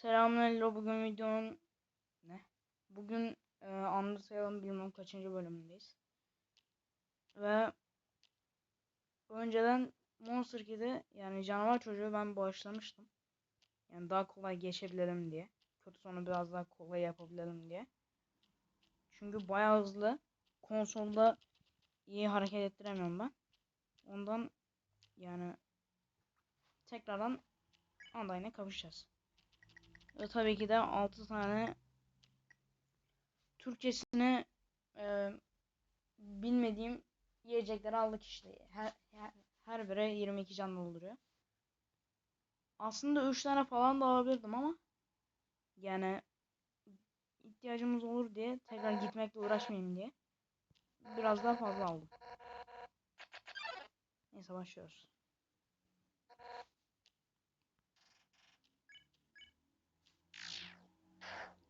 Selamünaleyküm. Bugün videonun ne? Bugün e, Undertale'ın bilmem kaçıncı bölümündeyiz. Ve önceden Monster Kid'i yani canavar çocuğu ben bağışlamıştım. Yani daha kolay geçebilirim diye. Kötü sonu biraz daha kolay yapabilirim diye. Çünkü bayağı hızlı. Konsolda iyi hareket ettiremiyorum ben. Ondan yani tekrardan Undyne'e kavuşacağız. Ve tabii ki de 6 tane Türkçesini e, bilmediğim yiyecekleri aldık işte. Her, her, her biri 22 can dolduruyor. Aslında 3 tane falan da alabilirdim ama yani ihtiyacımız olur diye tekrar gitmekle uğraşmayayım diye biraz daha fazla aldım. Neyse başlıyoruz.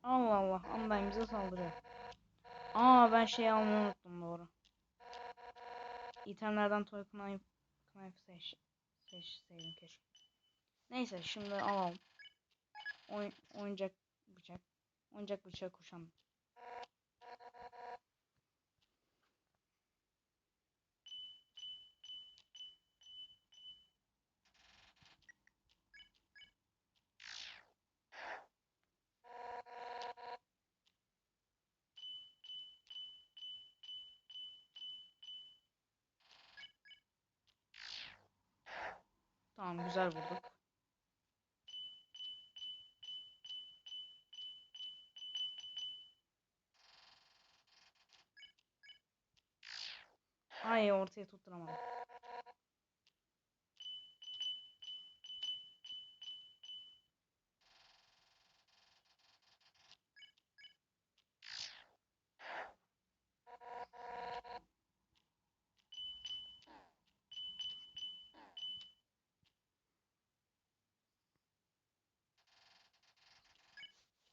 Allah Allah. Anlayın bize saldırıyor. Aa ben şey almayı unuttum doğru. İtemlerden toy knife, knife seç, seçseydim keşke. Neyse şimdi alalım. Oy, oyuncak bıçak. Oyuncak bıçağı kuşan. Tamam güzel vurduk. Ay ortaya tutturamadım.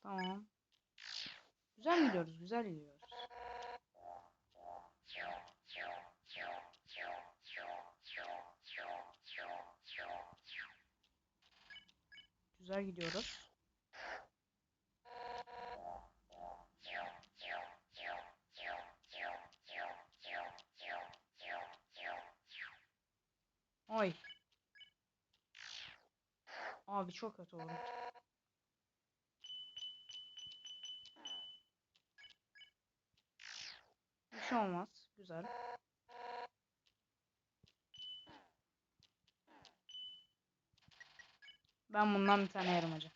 Tamam. Güzel gidiyoruz, güzel gidiyoruz. Ay. Abi çok kötü oldu. Şey olmaz. Güzel. Ben bundan bir tane yerim hocam.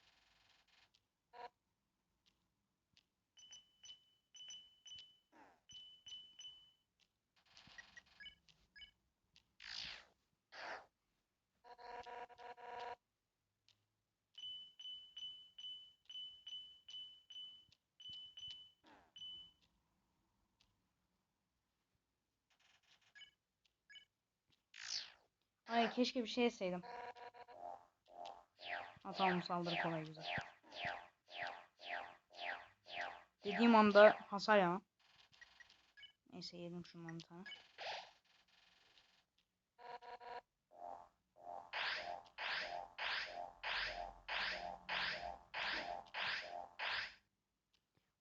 Ay keşke bir şey yeseydim. Ha tamam saldırı kolay güzel. Dediğim anda hasar ya. Neyse yedim şundan bir tane.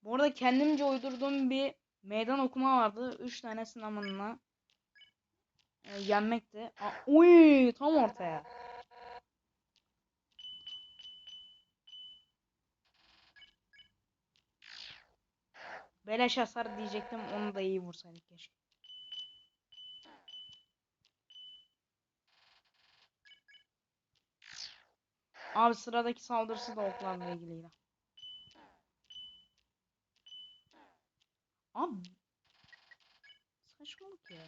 Bu arada kendimce uydurduğum bir meydan okuma vardı. 3 tane sınavına e. Aa, uy tam ortaya. Beleş hasar diyecektim onu da iyi vursaydık keşke. Abi sıradaki saldırısı da oklarla ilgiliydi. Abi saçmalık ya.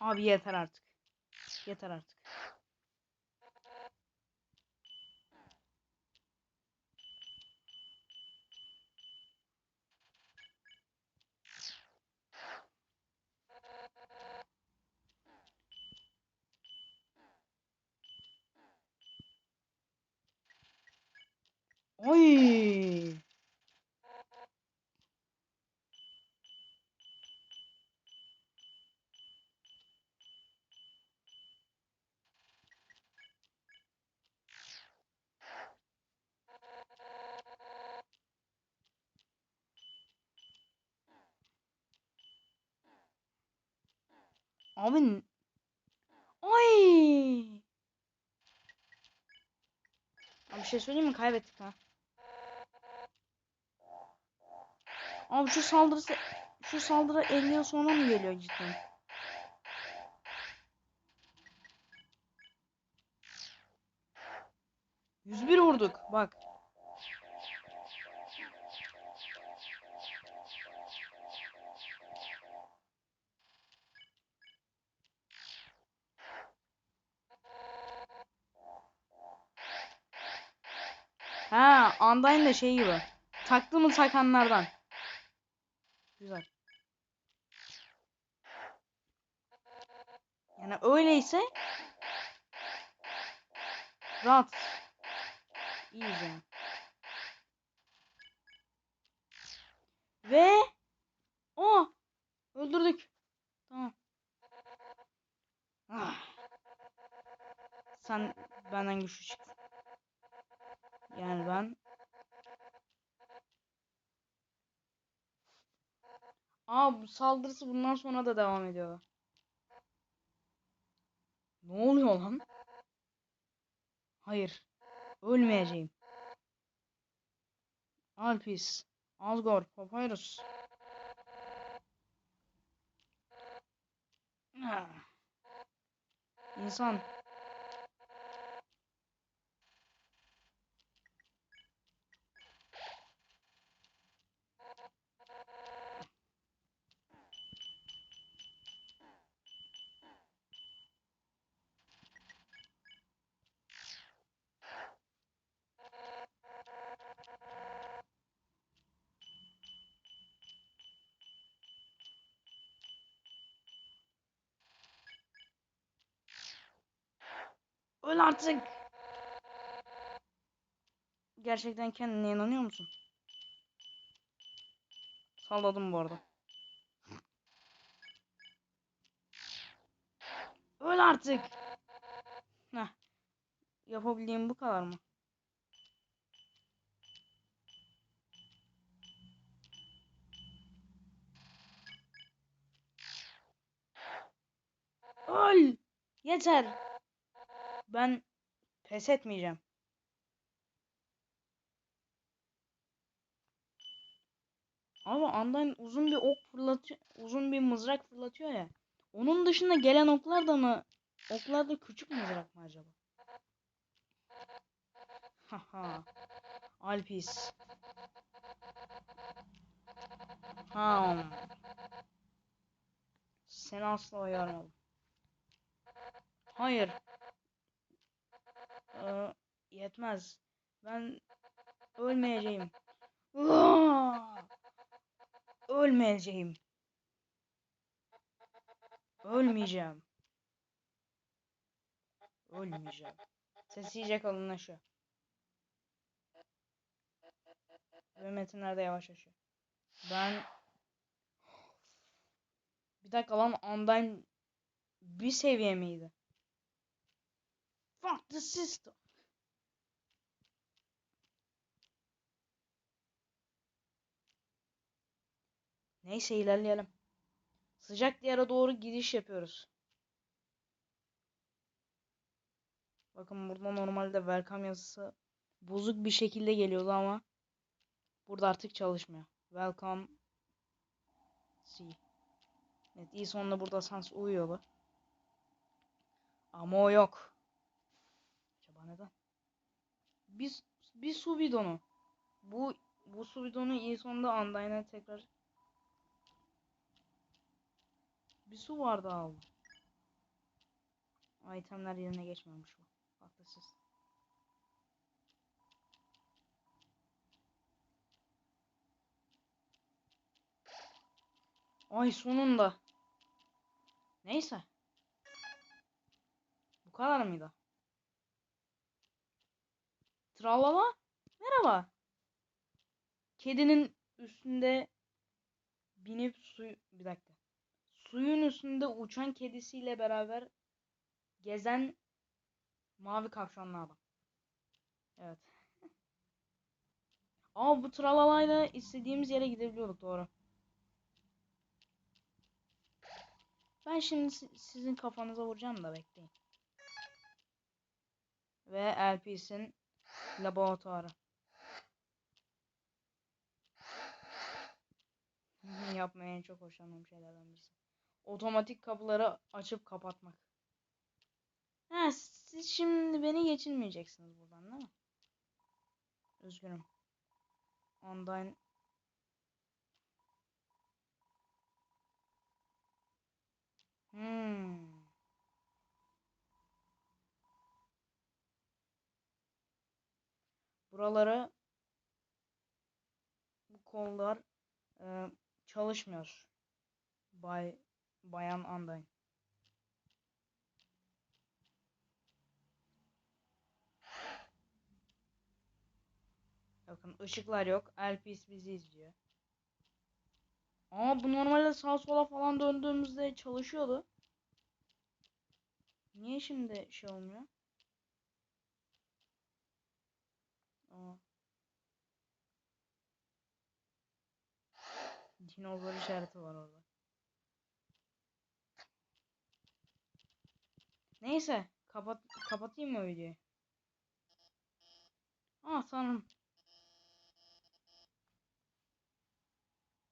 Abi yeter artık. Yeter artık. Oy! Abi Ay! Abi bir şey söyleyeyim mi? Kaybettik ha. Abi şu saldırısı şu saldırı 50 yıl sonra mı geliyor cidden? Yüz bir vurduk. Bak. Undyne de şey gibi. Taktı mı takanlardan. Güzel. Yani öyleyse rahat. İyiyiz yani. Ve o öldürdük. Tamam. Ah. Sen benden güçlü çıktın. Yani ben Aa bu saldırısı bundan sonra da devam ediyor. Ne oluyor lan? Hayır. Ölmeyeceğim. Alpis. Asgore. Papyrus. İnsan. Öl artık. Gerçekten kendine inanıyor musun? Salladım bu arada. Öl artık. Heh. Yapabildiğim bu kadar mı? Öl. Yeter. Ben pes etmeyeceğim. Ama andan uzun bir ok fırlatıyor, uzun bir mızrak fırlatıyor ya. Onun dışında gelen oklar da mı? Oklar da küçük mızrak mı acaba? Haha. Alpis. Ha. Seni asla uyarmadım. Hayır. Ee, yetmez. Ben ölmeyeceğim. Aa! Ölmeyeceğim. Ölmeyeceğim. Ölmeyeceğim. Ses iyice kalınlaşıyor. Ve metinler de yavaşlaşıyor. Ben... Bir dakika lan Undyne bir seviye miydi? Fuck the system. Neyse ilerleyelim. Sıcak diyara doğru gidiş yapıyoruz. Bakın burada normalde welcome yazısı bozuk bir şekilde geliyordu ama burada artık çalışmıyor. Welcome see. Evet iyi sonunda burada sans uyuyordu. Ama o yok. Neden? Bir, bir su bidonu. Bu bu su bidonu iyi sonunda Undyne'e tekrar bir su vardı aldım. Itemler yerine geçmemiş bu. Haklısız. Ay sonunda. Neyse. Bu kadar mıydı? Tralala. Merhaba. Kedinin üstünde binip su bir dakika. Suyun üstünde uçan kedisiyle beraber gezen mavi kapşonlu adam. Evet. Ama bu tralalayla istediğimiz yere gidebiliyorduk doğru. Ben şimdi si- sizin kafanıza vuracağım da bekleyin. Ve LP'sin laboratuvarı. Yapmaya en çok hoşlandığım şeylerden birisi. Otomatik kapıları açıp kapatmak. Ha, siz şimdi beni geçirmeyeceksiniz buradan değil mi? Üzgünüm. Online Hmm. Buraları bu kollar e, çalışmıyor. Bay Bayan Undyne. Bakın ışıklar yok. Elpis bizi izliyor. Ama bu normalde sağa sola falan döndüğümüzde çalışıyordu. Niye şimdi şey olmuyor? Aa. Dinozor işareti var orada. Neyse, kapat kapatayım mı videoyu? Ah tanrım.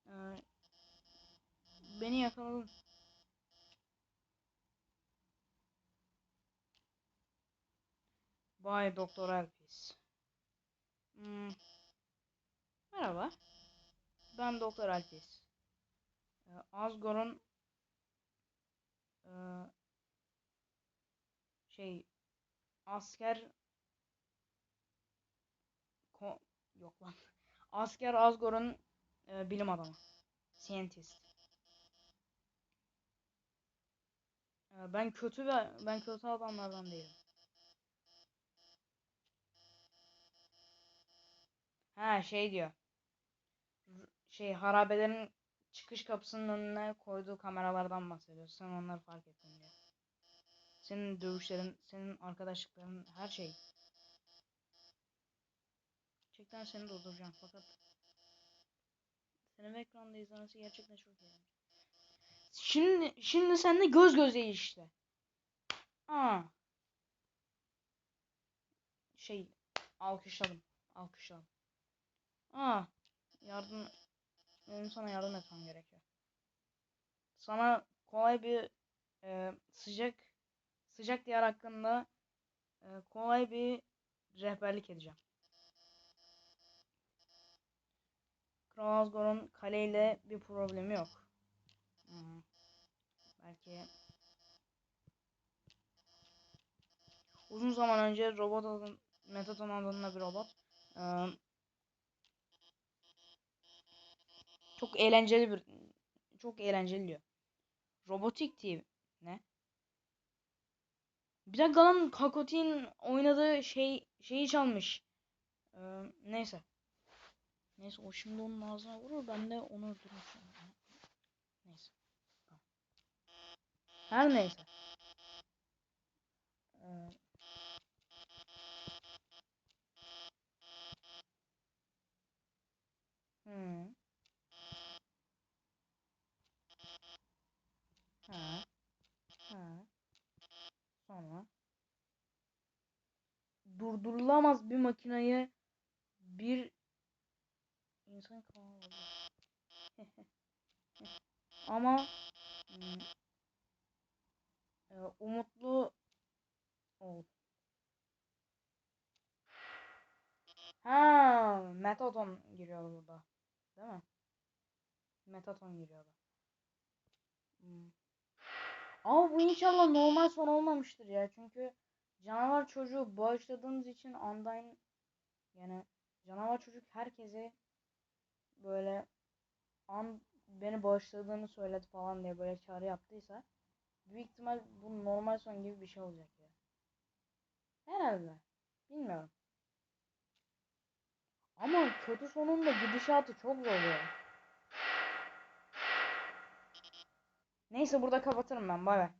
Ee, beni yakaladın. Bay Doktor Elpis. Hmm. Merhaba. Ben Doktor Elpis. Ee, Asgor'un ee, şey asker ko yok lan. Asker Asgor'un ee, bilim adamı. Scientist. Ee, ben kötü ve ben kötü adamlardan değilim. Ha şey diyor. Şey harabelerin çıkış kapısının önüne koyduğu kameralardan bahsediyor. Sen onları fark ettin diyor. Senin dövüşlerin, senin arkadaşlıkların, her şey. Gerçekten seni durduracağım fakat senin ekranda izlemesi gerçekten çok iyi. Şimdi şimdi seninle göz gözeyiz işte. Aa. Şey alkışladım. Alkışladım. Aa. Yardım benim sana yardım etmem gerekiyor. Sana kolay bir e, sıcak sıcak diyar hakkında e, kolay bir rehberlik edeceğim. Kral Asgor'un kaleyle bir problemi yok. Hmm. Belki uzun zaman önce robot adın, Metaton adında bir robot e, çok eğlenceli bir çok eğlenceli diyor. Robotik TV ne? Bir dakika lan Kakotin oynadığı şey şeyi çalmış. Ee, neyse. Neyse o şimdi onun ağzına vurur ben de onu öldürürüm. Neyse. Her neyse. Ee, hmm. Ha. Ha. Sonra durdurulamaz bir makinayı bir insan kanalı Ama hmm, e, umutlu ol. Ha, Metaton giriyor burada. Değil mi? Metaton giriyordu. Hmm. Ama bu inşallah normal son olmamıştır ya. Çünkü canavar çocuğu bağışladığımız için Undyne yani canavar çocuk herkese böyle an beni bağışladığını söyledi falan diye böyle çağrı yaptıysa büyük ihtimal bu normal son gibi bir şey olacak ya. Herhalde. Bilmiyorum. Ama kötü sonunda gidişatı çok zor ya. Neyse burada kapatırım ben. Bay bay.